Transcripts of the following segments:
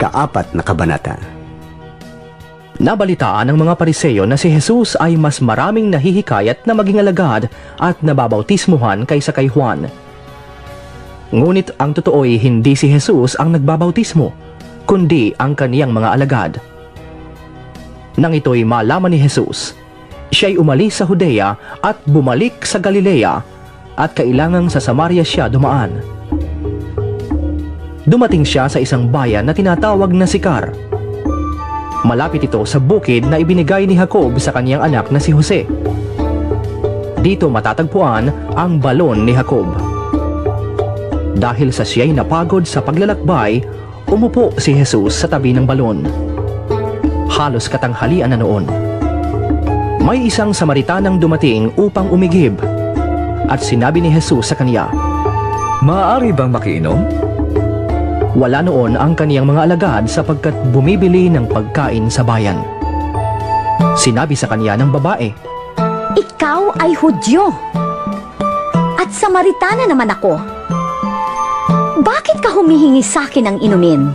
ikaapat na kabanata. Nabalitaan ng mga pariseyo na si Jesus ay mas maraming nahihikayat na maging alagad at nababautismuhan kaysa kay Juan. Ngunit ang totoo ay hindi si Jesus ang nagbabautismo, kundi ang kaniyang mga alagad. Nang ito'y malaman ni Jesus, siya'y umalis sa Judea at bumalik sa Galilea at kailangang sa Samaria siya dumaan. Dumating siya sa isang bayan na tinatawag na Sikar. Malapit ito sa bukid na ibinigay ni Jacob sa kaniyang anak na si Jose. Dito matatagpuan ang balon ni Jacob. Dahil sa siya'y napagod sa paglalakbay, umupo si Jesus sa tabi ng balon. Halos katanghalian na noon. May isang Samaritanang dumating upang umigib at sinabi ni Jesus sa kaniya, Maaari bang makiinom? Wala noon ang kaniyang mga alagad sapagkat bumibili ng pagkain sa bayan. Sinabi sa kaniya ng babae, Ikaw ay Hudyo. At Samaritana naman ako. Bakit ka humihingi sa akin ng inumin?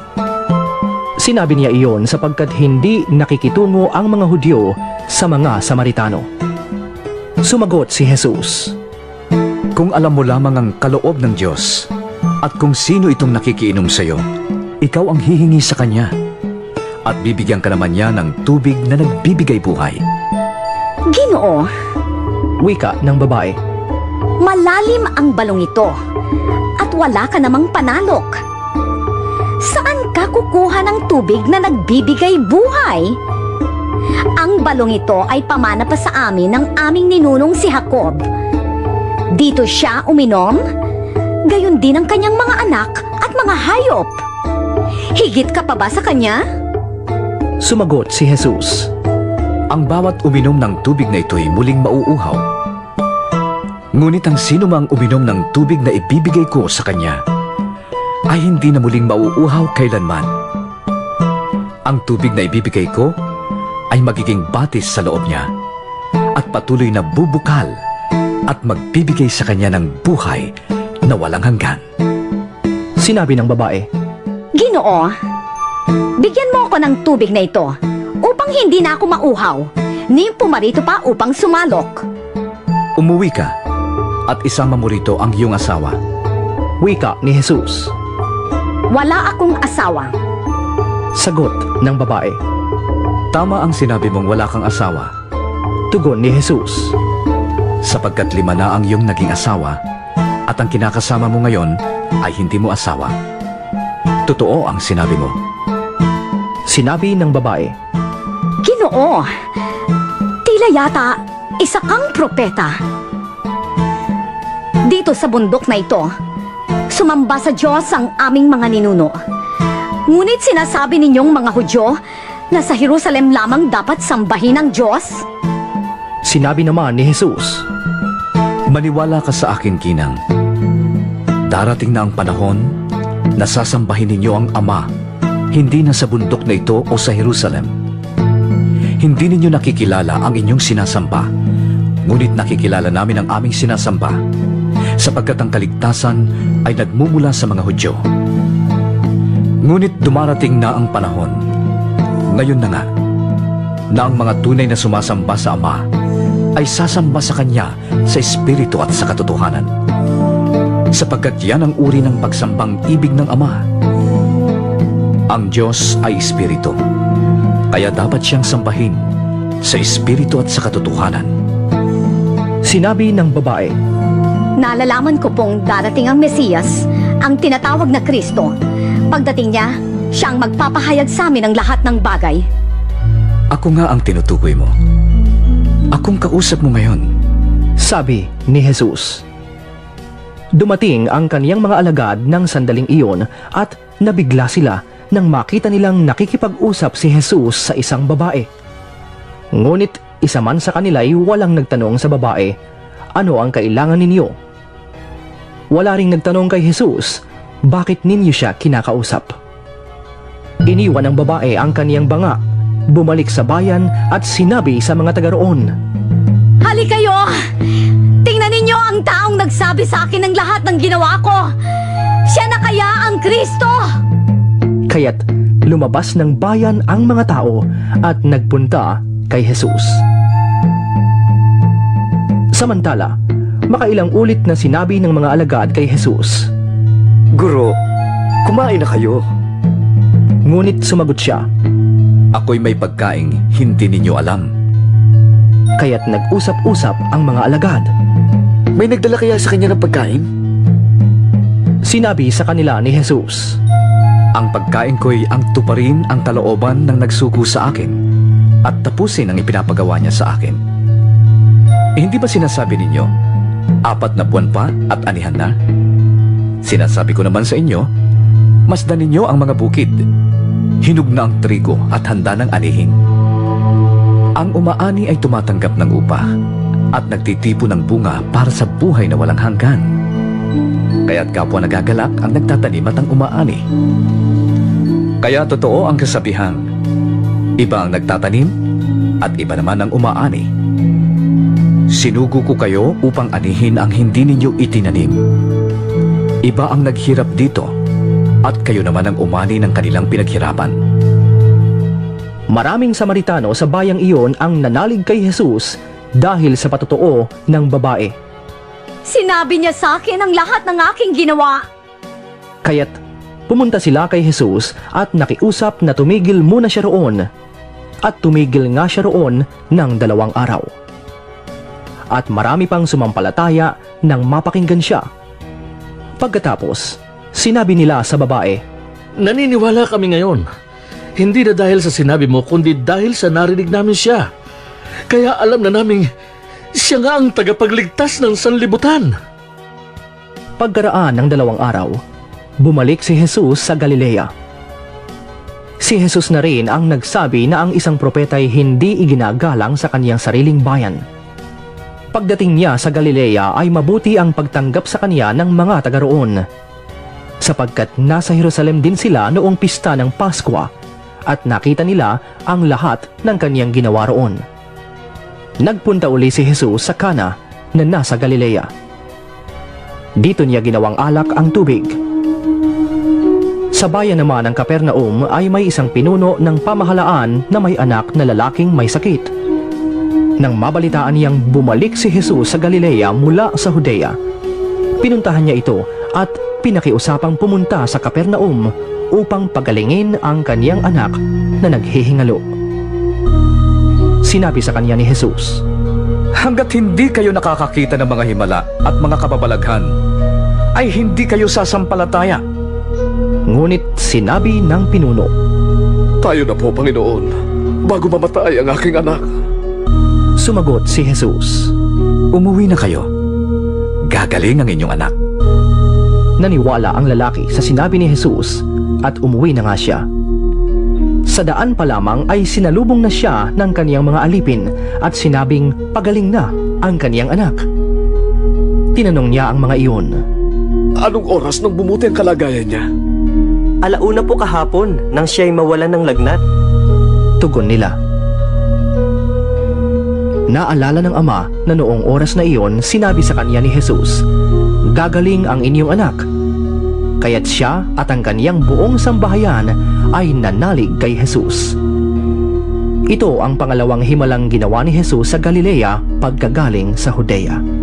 Sinabi niya iyon sapagkat hindi nakikitungo ang mga Hudyo sa mga Samaritano. Sumagot si Jesus, Kung alam mo lamang ang kaloob ng Diyos at kung sino itong nakikiinom sa iyo, ikaw ang hihingi sa Kanya at bibigyan ka naman niya ng tubig na nagbibigay buhay. Ginoo, wika ng babae. malalim ang balong ito. At wala ka namang panalok. Saan ka kukuha ng tubig na nagbibigay buhay? Ang balong ito ay pamana pa sa amin ng aming ninunong si Jacob. Dito siya uminom, gayon din ang kanyang mga anak at mga hayop. Higit ka pa ba sa kanya? Sumagot si Jesus, Ang bawat uminom ng tubig na ito'y muling mauuhaw. Ngunit ang sino mang uminom ng tubig na ibibigay ko sa kanya, ay hindi na muling mauuhaw kailanman. Ang tubig na ibibigay ko ay magiging batis sa loob niya at patuloy na bubukal at magbibigay sa kanya ng buhay na walang hanggan. sinabi ng babae, Ginoo, bigyan mo ako ng tubig na ito upang hindi na ako mauhaw, ni pumarito pa upang sumalok. Umuwi ka at isama mo rito ang iyong asawa. wika ni Jesus. Wala akong asawa. Sagot ng babae, Tama ang sinabi mong wala kang asawa tugon ni Jesus. sapagkat lima na ang iyong naging asawa at ang kinakasama mo ngayon ay hindi mo asawa. Totoo ang sinabi mo. Sinabi ng babae, Ginoo, tila yata isa kang propeta. Dito sa bundok na ito, sumamba sa Diyos ang aming mga ninuno. Ngunit sinasabi ninyong mga Hudyo na sa Jerusalem lamang dapat sambahin ang Diyos? sinabi naman ni Jesus, Maniwala ka sa akin, Kinang. Darating na ang panahon na sasambahin ninyo ang Ama, hindi na sa bundok na ito o sa Jerusalem. Hindi ninyo nakikilala ang inyong sinasamba, ngunit nakikilala namin ang aming sinasamba, sapagkat ang kaligtasan ay nagmumula sa mga Hudyo. Ngunit dumarating na ang panahon, ngayon na nga, na ang mga tunay na sumasamba sa Ama ay sasamba sa Kanya sa Espiritu at sa katotohanan. Sapagkat yan ang uri ng pagsambang ibig ng Ama. Ang Diyos ay Espiritu, kaya dapat siyang sambahin sa Espiritu at sa katotohanan. sinabi ng babae, Nalalaman ko pong darating ang Mesiyas, ang tinatawag na Kristo. Pagdating niya, siyang magpapahayag sa amin ng lahat ng bagay. Ako nga ang tinutukoy mo. Akong kausap mo ngayon. sabi ni Jesus. Dumating ang kaniyang mga alagad ng sandaling iyon at nabigla sila nang makita nilang nakikipag-usap si Jesus sa isang babae. Ngunit isa man sa kanila ay walang nagtanong sa babae, ano ang kailangan ninyo? Wala ring nagtanong kay Jesus, bakit ninyo siya kinakausap? Iniwan ng babae ang kaniyang banga, bumalik sa bayan at sinabi sa mga taga roon. Hali kayo! Tingnan ninyo ang taong nagsabi sa akin ng lahat ng ginawa ko! Siya na kaya ang Kristo! Kaya't lumabas ng bayan ang mga tao at nagpunta kay Jesus. Samantala, makailang ulit na sinabi ng mga alagad kay Jesus. Guro, kumain na kayo. Ngunit sumagot siya, Ako'y may pagkaing hindi ninyo alam. kaya't nag-usap-usap ang mga alagad. May nagdala kaya sa kanya ng pagkain? Sinabi sa kanila ni Jesus, Ang pagkain ko'y ang tuparin ang kalooban ng nagsugo sa akin at tapusin ang ipinapagawa niya sa akin. Eh, hindi ba sinasabi ninyo, apat na buwan pa at anihan na? Sinasabi ko naman sa inyo, masdan ninyo ang mga bukid. Hinug na ang trigo at handa ng anihin. Ang umaani ay tumatanggap ng upa at nagtitipo ng bunga para sa buhay na walang hanggan. Kaya't kapwa nagagalak ang nagtatanim at ang umaani. Kaya totoo ang kasabihang, iba ang nagtatanim at iba naman ang umaani. Sinugo ko kayo upang anihin ang hindi ninyo itinanim. Iba ang naghirap dito at kayo naman ang umani ng kanilang pinaghirapan. Maraming Samaritano sa bayang iyon ang nanalig kay Jesus dahil sa patotoo ng babae. Sinabi niya sa akin ang lahat ng aking ginawa. Kaya't pumunta sila kay Jesus at nakiusap na tumigil muna siya roon. At tumigil nga siya roon ng dalawang araw. At marami pang sumampalataya nang mapakinggan siya. Pagkatapos, sinabi nila sa babae, Naniniwala kami ngayon. Hindi na dahil sa sinabi mo, kundi dahil sa narinig namin siya. Kaya alam na namin, siya nga ang tagapagligtas ng sanlibutan. Pagkaraan ng dalawang araw, bumalik si Jesus sa Galilea. Si Jesus na rin ang nagsabi na ang isang propeta ay hindi iginagalang sa kaniyang sariling bayan. Pagdating niya sa Galilea ay mabuti ang pagtanggap sa kaniya ng mga taga roon. Sapagkat nasa Jerusalem din sila noong pista ng Paskwa at nakita nila ang lahat ng kaniyang ginawa roon. Nagpunta uli si Jesus sa Kana na nasa Galilea. Dito niya ginawang alak ang tubig. Sa bayan naman ng Kapernaum ay may isang pinuno ng pamahalaan na may anak na lalaking may sakit. Nang mabalitaan niyang bumalik si Jesus sa Galilea mula sa Judea, pinuntahan niya ito at pinakiusapang pumunta sa Kapernaum upang pagalingin ang kaniyang anak na naghihingalo. Sinabi sa kanya ni Jesus, Hanggat hindi kayo nakakakita ng mga himala at mga kababalaghan, ay hindi kayo sasampalataya. Ngunit sinabi ng pinuno, Tayo na po, Panginoon, bago mamatay ang aking anak. Sumagot si Jesus. Umuwi na kayo. Gagaling ang inyong anak. Naniwala ang lalaki sa sinabi ni Jesus at umuwi na nga siya. Sa daan pa lamang ay sinalubong na siya ng kaniyang mga alipin at sinabing pagaling na ang kaniyang anak. Tinanong niya ang mga iyon. Anong oras nung bumuti ang kalagayan niya? Alauna po kahapon nang siya'y mawalan ng lagnat. Tugon nila. Naalala ng ama na noong oras na iyon sinabi sa kanya ni Jesus, Gagaling ang inyong anak. Kaya't siya at ang kaniyang buong sambahayan ay nanalig kay Jesus. Ito ang pangalawang himalang ginawa ni Jesus sa Galilea pagkagaling sa Judea.